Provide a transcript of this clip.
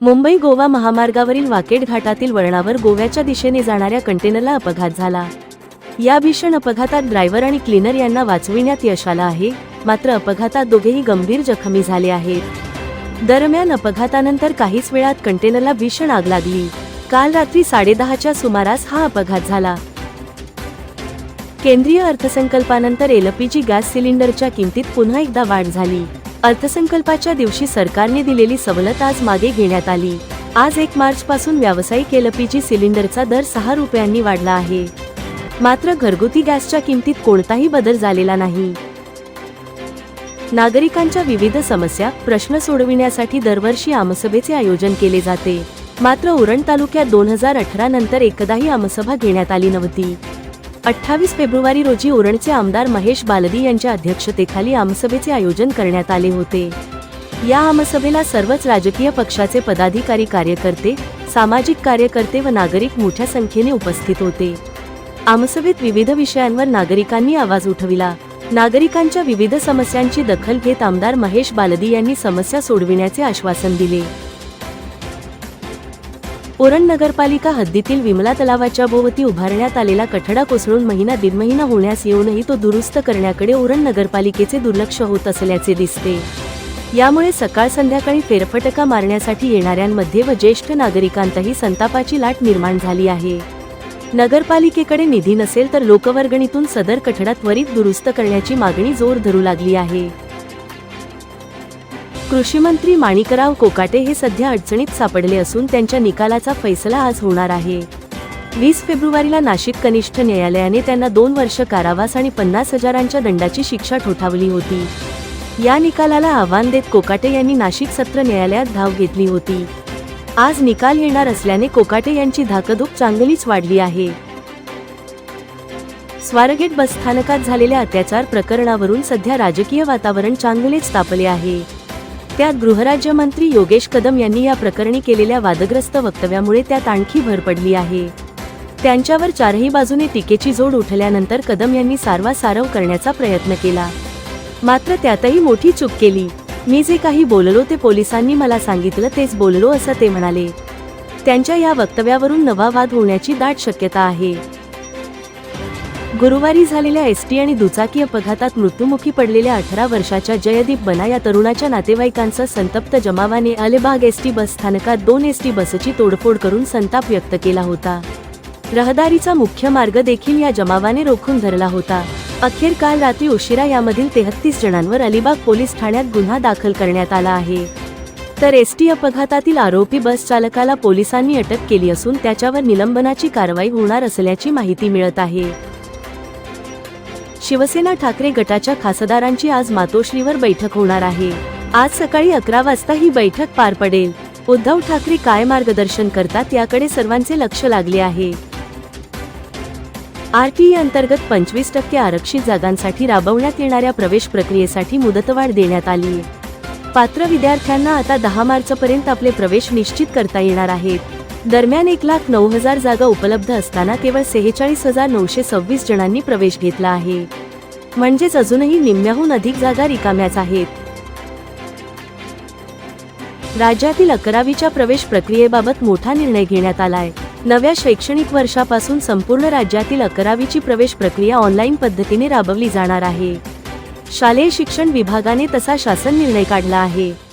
मुंबई गोवा महामार्गावरील वाकेड घाटातील वळणावर गोव्याच्या दिशेने जाणाऱ्या कंटेनरला अपघात झाला. या भीषण अपघातात ड्रायव्हर आणि क्लीनर यांना वाचविण्यात यश आलं आहे मात्र अपघातात दोघेही गंभीर जखमी झाले आहेत. दरम्यान अपघातानंतर काहीच वेळात कंटेनरला भीषण आग लागली. काल रात्री साडेदहाच्या सुमारास हा अपघात झाला. केंद्रीय अर्थसंकल्पानंतर एलपीजी गॅस सिलेंडरच्या किमतीत पुन्हा एकदा वाढ झाली. अर्थसंकल्पाच्या दिवशी सरकारने दिलेली सवलत आज मागे घेण्यात आली. आज एक मार्च पासून व्यावसायिक एलपीजी सिलेंडरचा दर सहा रुपयांनी वाढला आहे. मात्र घरगुती गॅसच्या किमतीत कोणताही बदल झालेला नाही. नागरिकांच्या विविध समस्या प्रश्न सोडविण्यासाठी दरवर्षी आमसभेचे आयोजन केले जाते. मात्र उरण तालुक्यात दोन हजार अठरा नंतर एकदाही आमसभा घेण्यात आली नव्हती. अठ्ठावीस फेब्रुवारी रोजी ओरणचे आमदार महेश बालदी यांच्या अध्यक्षतेखाली आमसभेचे आयोजन करण्यात आले होते. या आमसभेला सर्वच राजकीय पक्षाचे पदाधिकारी कार्यकर्ते सामाजिक कार्यकर्ते व नागरिक मोठ्या संख्येने उपस्थित होते. आमसभेत विविध विषयांवर नागरिकांनी आवाज उठविला. नागरिकांच्या विविध समस्यांची दखल घेत आमदार महेश बालदी यांनी समस्या सोडविण्याचे आश्वासन दिले. ओरण नगरपालिका हद्दीतील विमला तलावाच्या भोवती उभारण्यात आलेला कठडा कोसळून महिना दीड महिना होण्यास येऊनही तो दुरुस्त करण्याकडे ओरण नगरपालिकेचे दुर्लक्ष होत असल्याचे दिसते. यामुळे सकाळ संध्याकाळी फेरफटका मारण्यासाठी येणाऱ्यांमध्ये व ज्येष्ठ नागरिकांतही संतापाची लाट निर्माण झाली आहे. नगरपालिकेकडे निधी नसेल तर लोकवर्गणीतून सदर कठडा त्वरित दुरुस्त करण्याची मागणी जोर धरू लागली आहे. कृषीमंत्री माणिकराव कोकाटे हे सध्या अडचणीत सापडले असून त्यांच्या निकालाचा फैसला आज होणार आहे. वीस फेब्रुवारीला नाशिक कनिष्ठ न्यायालयाने त्यांना दोन वर्ष कारावास आणि पन्नास हजारांच्या दंडाची शिक्षा ठोठावली होती. या निकालाला आव्हान देत कोकाटे यांनी नाशिक सत्र न्यायालयात धाव घेतली होती. आज निकाल येणार असल्याने कोकाटे यांची धाकधूक चांगलीच वाढली आहे. स्वारगेट बसस्थानकात झालेल्या अत्याचार प्रकरणावरून सध्या राजकीय वातावरण चांगलेच तापले आहे. त्यात गृहराज्यमंत्री योगेश कदम यांनी या प्रकरणी केलेल्या वादग्रस्त वक्तव्यामुळे त्यात आणखी भर पडली आहे. त्यांच्यावर चारही बाजूने टीकेची जोड उठल्यानंतर कदम यांनी सारवासारव करण्याचा प्रयत्न केला. मात्र त्यातही मोठी चूक केली. मी जे काही बोललो ते पोलिसांनी मला सांगितलं तेच बोललो असं ते म्हणाले. त्यांच्या या वक्तव्यावरून नवा वाद होण्याची दाट शक्यता आहे. गुरुवारी झालेल्या एसटी आणि दुचाकी अपघातात मृत्युमुखी पडलेल्या अठरा वर्षाच्या जयदीप बना या तरुणाच्या नातेवाईकांचा संतप्त जमावाने अलिबाग एसटी बस स्थानकात दोन एसटी बसची तोडफोड करून संताप व्यक्त केला होता. रहदारीचा मुख्य मार्ग देखील या जमावाने रोखून धरला होता. अखेर काल रात्री उशिरा यामधील तेहत्तीस जणांवर अलिबाग पोलीस ठाण्यात गुन्हा दाखल करण्यात आला आहे. तर एसटी अपघातातील आरोपी बस चालकाला पोलिसांनी अटक केली असून त्याच्यावर निलंबनाची कारवाई होणार असल्याची माहिती मिळत आहे. शिवसेना ठाकरे गटाच्या खासदारांची आज मातोश्रीवर बैठक होणार आहे. आज सकाळी अकरा वाजता ही बैठक पार पडेल. उद्धव ठाकरे काय मार्गदर्शन करतात याकडे सर्वांचे लक्ष लागले आहे. आरटीई अंतर्गत पंचवीस टक्के आरक्षित जागांसाठी राबवण्यात येणाऱ्या प्रवेश प्रक्रियेसाठी मुदतवाढ देण्यात आली. पात्र विद्यार्थ्यांना आता दहा मार्चपर्यंत आपले प्रवेश निश्चित करता येणार आहेत. दरम्यान एक लाख नऊ हजार जागा उपलब्ध असताना केवळ सेहेचाळीस हजार नऊशे सव्वीस जणांनी प्रवेश घेतला आहे. म्हणजेच अजूनही निम्म्याहून अधिक जागा रिकाम्याच आहेत. राज्यातील अकरावीच्या प्रवेश प्रक्रियेबाबत मोठा निर्णय घेण्यात आलाय. नव्या शैक्षणिक वर्षापासून संपूर्ण राज्यातील अकरावीची प्रवेश प्रक्रिया ऑनलाईन पद्धतीने राबवली जाणार आहे. शालेय शिक्षण विभागाने तसा शासन निर्णय काढला आहे.